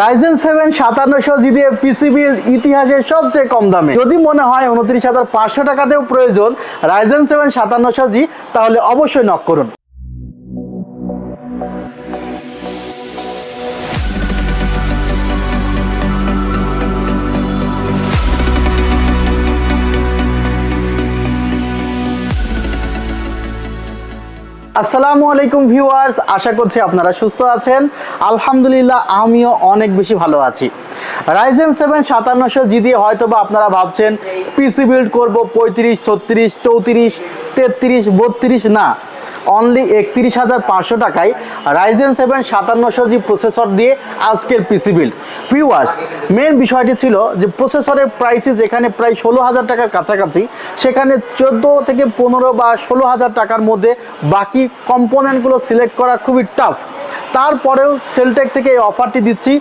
Ryzen seven সাতান্নশো জি দিয়ে পিসিবির ইতিহাসে সবচেয়ে কম দামে। যদি মনে হয় উনত্রিশ হাজার পাঁচশো টাকাতেও প্রয়োজন রাইজেন সেভেন সাতান্নশো জি, তাহলে অবশ্যই নক করুন। আসসালামু আলাইকুম ভিউয়ার্স, আশা করছি আপনারা সুস্থ আছেন। আলহামদুলিল্লাহ, আমিও অনেক বেশি ভালো আছি। রাইজেন সেভেন সাতান্নশো জি দিয়ে হয়তো বা আপনারা ভাবছেন পিসি বিল্ড করব পঁয়ত্রিশ, ছত্রিশ, চৌত্রিশ, তেত্রিশ, বত্রিশ, না। অনলি একত্রিশ হাজার পাঁচশো টাকায় রাইজেন সেভেন সাতান্নশো জি প্রসেসর দিয়ে আজকের পিসি বিল্ড ভিউয়ার্স মেন বিষয়টি ছিল যে প্রসেসরের প্রাইসে যেখানে প্রায় ষোলো হাজার টাকার কাছাকাছি। সেখানে চোদ্দ থেকে পনেরো বা ষোলো হাজার টাকার মধ্যে বাকি কম্পোনেন্টগুলো সিলেক্ট করা খুবই টাফ তারপরেও সেলটেক থেকে এই অফারটি দিচ্ছি।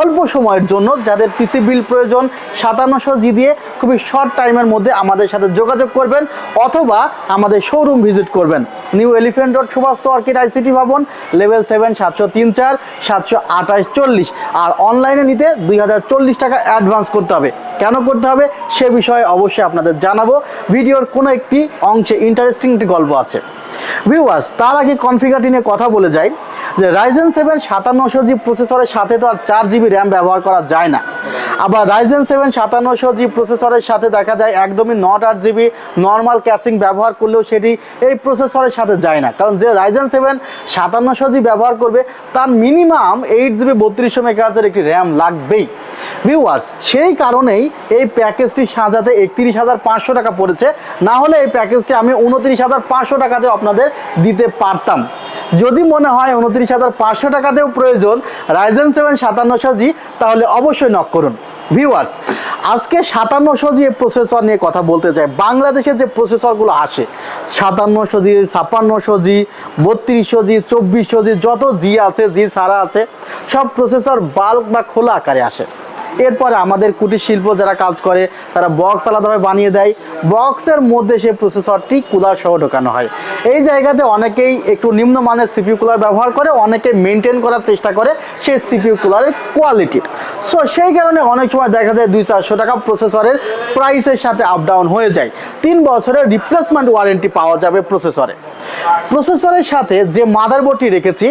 অল্প সময়ের জন্য যাদের পিসি বিল প্রয়োজন, সাতান্নশো জি দিয়ে খুবই শর্ট টাইমের মধ্যে আমাদের সাথে যোগাযোগ করবেন অথবা আমাদের শোরুম ভিজিট করবেন। New elephant road Subhash orchid ICT ভবন লেভেল সেভেন সাতশো তিন চার, সাতশো আঠাশ চল্লিশ। আর অনলাইনে নিতে দুই হাজার চল্লিশ টাকা অ্যাডভান্স করতে হবে। কেন করতে হবে? সে বিষয়ে অবশ্যই আপনাদের জানাব। ভিডিওর কোনো একটি অংশে ইন্টারেস্টিং একটি গল্প আছে। ভিউয়ার্স তার আগে কনফিগারটি নিয়ে কথা বলে যাই। যে রাইজেন সেভেন সাতান্নশো জি প্রসেসরের সাথে তো আর চার জিবি র্যাম ব্যবহার করা যায় না। আবার রাইজেন সেভেন সাতান্নশো জি প্রসেসরের সাথে দেখা যায় একদমই নট আট জিবি নর্মাল ক্যাসিং ব্যবহার করলেও সেটি এই প্রসেসরের সাথে যায় না। কারণ যে রাইজেন সেভেন সাতান্নশো জি ব্যবহার করবে, তার মিনিমাম এইট জিবি বত্রিশশো মেগাহার্জের একটি র্যাম লাগবেই। ভিউয়ার্স সেই কারণেই এই প্যাকেজটি সাজাতে একত্রিশ হাজার পাঁচশো টাকা পড়েছে। না হলে এই প্যাকেজটি আমি উনত্রিশ হাজার পাঁচশো টাকাতে আপনাদের দিতে পারতাম। যদি মনে হয় উনত্রিশ হাজার পাঁচশো টাকাতেও প্রয়োজন রাইজেন সেভেন সাতান্নশো জি, তাহলে অবশ্যই নক করুন। ভিউয়ার্স আজকে সাতান্নশো জি প্রসেসর নিয়ে কথা বলতে চাই। বাংলাদেশে যে প্রসেসরগুলো আসে, সাতান্নশো জি, ছাপ্পান্নশো জি, বত্রিশশো জি, চব্বিশশো জি, যত জি আছে, জি ছাড়া আছে, সব প্রসেসর বাল্ক বা খোলা আকারে আসে। এরপরে আমাদের কুটির শিল্প যারা কাজ করে, তারা বক্স আলাদাভাবে বানিয়ে দেয়। বক্সের মধ্যে সে প্রসেসরটি কুলার সহ ঢোকানো হয়। এই জায়গাতে অনেকেই একটু নিম্নমানের সিপিউ কুলার ব্যবহার করে, অনেকে মেনটেন করার চেষ্টা করে সেই সিপিউ কুলারের কোয়ালিটি সো সেই কারণে অনেক সময় দেখা যায় দুই চারশো টাকা প্রসেসরের প্রাইসের সাথে আপ ডাউন হয়ে যায়। তিন বছরের রিপ্লেসমেন্ট ওয়ারেন্টি পাওয়া যাবে প্রসেসরে প্রসেসরের সাথে যে মাদারবোর্ডটি রেখেছি,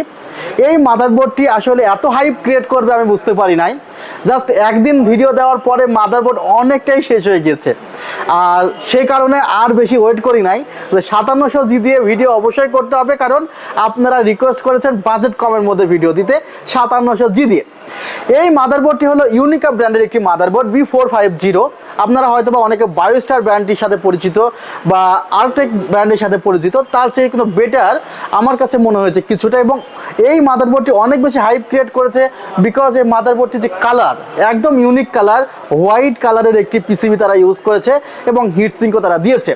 এই মাদারবোর্ডটি আসলে এত হাইপ ক্রিয়েট করবে আমি বুঝতে পারি নাই। জাস্ট একদিন ভিডিও দেওয়ার পরে মাদারবোর্ড অনেকটাই শেষ হয়ে গেছে আর সেই কারণে আর বেশি ওয়েট করি নাই। সাতান্নশো জি দিয়ে ভিডিও অবশ্যই করতে হবে, কারণ আপনারা রিকোয়েস্ট করেছেন বাজেট কমের মধ্যে ভিডিও দিতে সাতান্নশো জি দিয়ে। এই মাদারবোর্ডটি হলো ইউনিকা ব্র্যান্ডের একটি motherboard B four five zero আপনারা হয়তো বা অনেকে বায়োস্টার ব্র্যান্ডটির সাথে পরিচিত বা আরটেক ব্র্যান্ডের সাথে পরিচিত, তার চেয়ে কিন্তু বেটার আমার কাছে মনে হয়েছে কিছুটা। এবং এই মাদারবোর্ডটি অনেক বেশি হাইপ ক্রিয়েট করেছে বিকজ এই মাদারবোর্ডটি যে কালার একদম ইউনিক কালার হোয়াইট কালারের একটি পিসিবি তারা ইউজ করেছে। এবং হিট সিঙ্কও তারা দিয়েছে।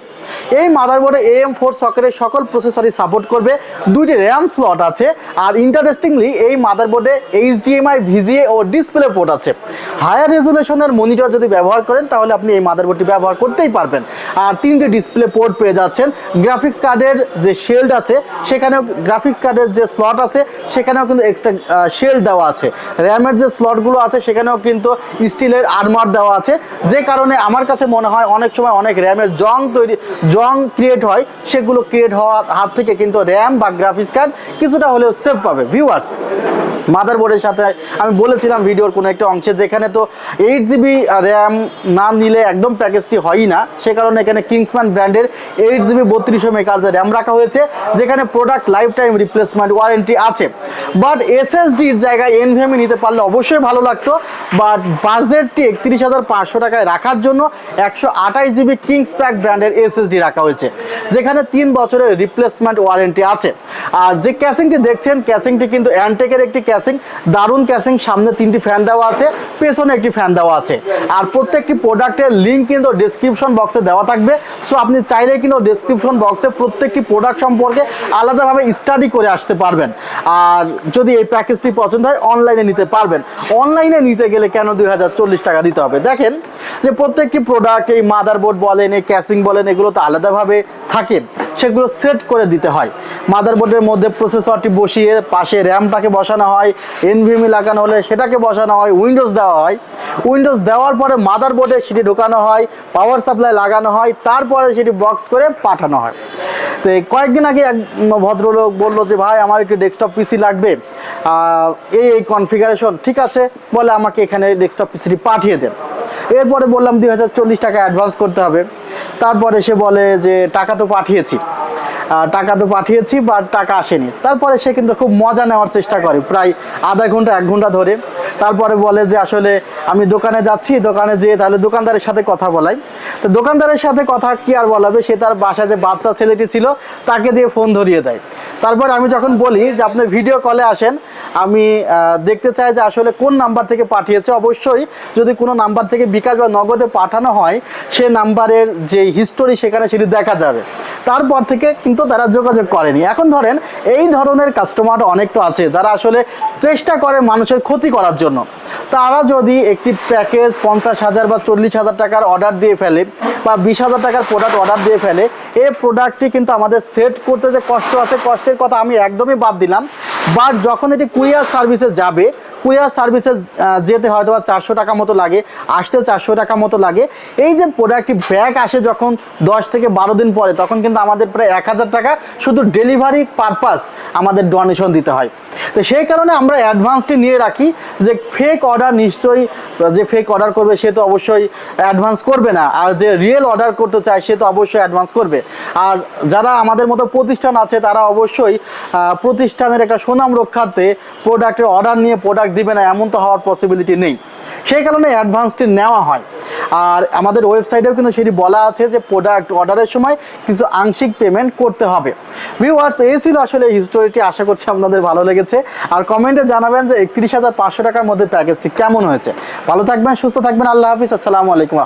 এই মাদারবোর্ডে এএম ফোর সকেটের সকল প্রসেসরই সাপোর্ট করবে। দুইটি র্যাম স্লট আছে আর ইন্টারেস্টিংলি এই মাদারবোর্ডে এইচডিএমআই ভিজিএ ও ডিসপ্লে পোর্ট আছে। হায়ার রেজুলেশনের মনিটর যদি ব্যবহার করেন, তাহলে আপনি এই মাদারবোর্ডটি ব্যবহার করতেই পারবেন। আর তিনটে ডিসপ্লে পোর্ট পেয়ে যাচ্ছেন। গ্রাফিক্স কার্ডের যে শেল্ড আছে, সেখানেও গ্রাফিক্স কার্ডের যে স্লট আছে, সেখানেও কিন্তু এক্সট্রা শেল্ড দেওয়া আছে। র্যামের যে স্লটগুলো আছে, সেখানেও কিন্তু স্টিলের আর্মার দেওয়া আছে। যে কারণে আমার কাছে মনে হয় অনেক সময় অনেক র্যামের জং তৈরি, জং ক্রিয়েট হয়, সেগুলো ক্রিয়েট হওয়ার হাত থেকে কিন্তু র্যাম বা গ্রাফিক্স কার্ড কিছুটা হলেও সেভ পাবে ভিউয়ার্স মাদারবোর্ডের সাথে আমি বলেছিলাম ভিডিওর কোনো একটা অংশে, যেখানে তো এইট জিবি র্যাম না নিলে একদম প্যাকেজটি হয়ই না। সে কারণে এখানে কিংসম্যান ব্র্যান্ডের এইট জিবি বত্রিশশো মেকার্সের র্যাম রাখা হয়েছে, যেখানে product life time replacement warranty আছে বাট এসএসডির জায়গায় এনভিএমই নিতে পারলে অবশ্যই ভালো লাগতো। বাট বাজেটটি একত্রিশ হাজার পাঁচশো টাকায় রাখার জন্য একশো আঠাশ জিবি কিংস প্যাক ব্র্যান্ডের এসএসডি রাখা হয়েছে, যেখানে তিন বছরের রিপ্লেসমেন্ট ওয়ারেন্টি আছে। আর যে ক্যাসিংটি দেখছেন ক্যাসিংটি কিন্তু অ্যান্টেকের একটি ক্যাসিং দারুণ ক্যাসিং সামনে তিনটি ফ্যান দেওয়া আছে, পেছনে একটি ফ্যান দেওয়া আছে। আর প্রত্যেকটি প্রোডাক্টের লিঙ্ক কিন্তু ডিসক্রিপশন বক্সে দেওয়া থাকবে। সো আপনি চাইলে কিন্তু ডিসক্রিপশন বক্সে প্রত্যেকটি প্রোডাক্ট সম্পর্কে আলাদাভাবে স্টাডি করে আসতে পারবেন। আর যদি এই প্যাকেজটি পছন্দ হয় অনলাইনে নিতে পারবেন। অনলাইনে নিতে গেলে কেন দুই টাকা দিতে হবে? দেখেন যে প্রত্যেকটি প্রোডাক্ট এই মাদারবোর্ড বলেন, এই ক্যাসিং বলেন, এগুলো তো আলাদাভাবে থাকে। সেগুলো সেট করে দিতে হয়। মাদারবোর্ডের মধ্যে প্রসেসরটি বসিয়ে পাশে র্যামটাকে বসানো হয় এনভিএমই লাগানো হলে সেটাকে বসানো হয় উইন্ডোজ দেওয়া হয়। উইন্ডোজ দেওয়ার পরে মাদার বোর্ডে সেটি ঢোকানো হয় পাওয়ার সাপ্লাই লাগানো হয়, তারপরে সেটি বক্স করে পাঠানো হয়। তো কয়েকদিন আগে এক ভদ্রলোক বলল যে, ভাই, আমার একটু ডেস্কটপ পিসি লাগবে। এই এই কনফিগারেশন ঠিক আছে, বলে আমাকে এখানে ডেস্কটপ পিসিটি পাঠিয়ে দেন। এরপরে বললাম, দুই হাজার চল্লিশ টাকা অ্যাডভান্স করতে হবে। তারপরে সে বলে যে, টাকা তো পাঠিয়েছি। টাকা তো পাঠিয়েছি বাট টাকা আসেনি। তারপরে সে কিন্তু খুব মজা নেওয়ার চেষ্টা করে, প্রায় আধা ঘণ্টা, এক ঘণ্টা ধরে। তারপরে বলে যে আসলে আমি দোকানে যাচ্ছি, দোকানে যেয়ে তাহলে দোকানদারের সাথে কথা বলাই। তো দোকানদারের সাথে কথা কি আর বলাবে সে তার বাসায় যে বাচ্চা ছেলেটি ছিল, তাকে দিয়ে ফোন ধরিয়ে দেয়। তারপর আমি যখন বলি যে আপনি ভিডিও কলে আসেন, আমি দেখতে চাই যে আসলে কোন নাম্বার থেকে পাঠিয়েছে। অবশ্যই যদি কোনো নাম্বার থেকে বিকাশ বা নগদে পাঠানো হয়, সে নাম্বারের যে হিস্টোরি সেখানে সেটি দেখা যাবে। তারপর থেকে কিন্তু তারা যোগাযোগ করেনি। এখন ধরেন, এই ধরনের কাস্টমার অনেক তো আছে, যারা আসলে চেষ্টা করে মানুষের ক্ষতি করার জন্য। তারা যদি একটি প্যাকেজ পঞ্চাশ হাজার বা চল্লিশ হাজার টাকার অর্ডার দিয়ে ফেলে বা বিশ হাজার টাকার প্রোডাক্ট অর্ডার দিয়ে ফেলে, এই প্রোডাক্টটি কিন্তু আমাদের সেট করতে যে কষ্ট আছে, কষ্টের কথা আমি একদমই বাদ দিলাম। বাট যখন এটি কুরিয়ার সার্ভিসে যাবে কুরিয়ার সার্ভিসে যেতে হয়তো বা চারশো টাকা মতো লাগে, আসতে চারশো টাকা মতো লাগে। এই যে প্রোডাক্টটি ব্যাগ আসে যখন দশ থেকে বারো দিন পরে, তখন কিন্তু আমাদের প্রায় এক হাজার টাকা শুধু ডেলিভারি পারপাস আমাদের ডোনেশন দিতে হয়। তো সেই কারণে আমরা অ্যাডভান্সটি নিয়ে রাখি যে ফেক অর্ডার নিশ্চয়ই, যে ফেক অর্ডার করবে সে তো অবশ্যই অ্যাডভান্স করবে না, আর যে রিয়েল অর্ডার করতে চায় সে তো অবশ্যই অ্যাডভান্স করবে। আর যারা আমাদের মতো প্রতিষ্ঠান আছে, তারা অবশ্যই প্রতিষ্ঠানের একটা সুনাম রক্ষার্থে প্রোডাক্টের অর্ডার নিয়ে প্রোডাক্ট দিবে না, এমন তো হওয়ার পসিবিলিটি নেই। সেই কারণে অ্যাডভান্সটি নেওয়া হয়। আর আমাদের ওয়েবসাইটেও কিন্তু সেটি বলা আছে যে প্রোডাক্ট অর্ডারের সময় কিছু আংশিক পেমেন্ট করতে হবে। ভিউয়ার্স এই ছিল আসলে হিস্টোরিটি আশা করছি আপনাদের ভালো লেগেছে। আর কমেন্টে জানাবেন যে একত্রিশ হাজার পাঁচশো টাকার মধ্যে প্যাকেজটি কেমন হয়েছে। ভালো থাকবেন, সুস্থ থাকবেন। আল্লাহ হাফিজ। আসসালামু আলাইকুম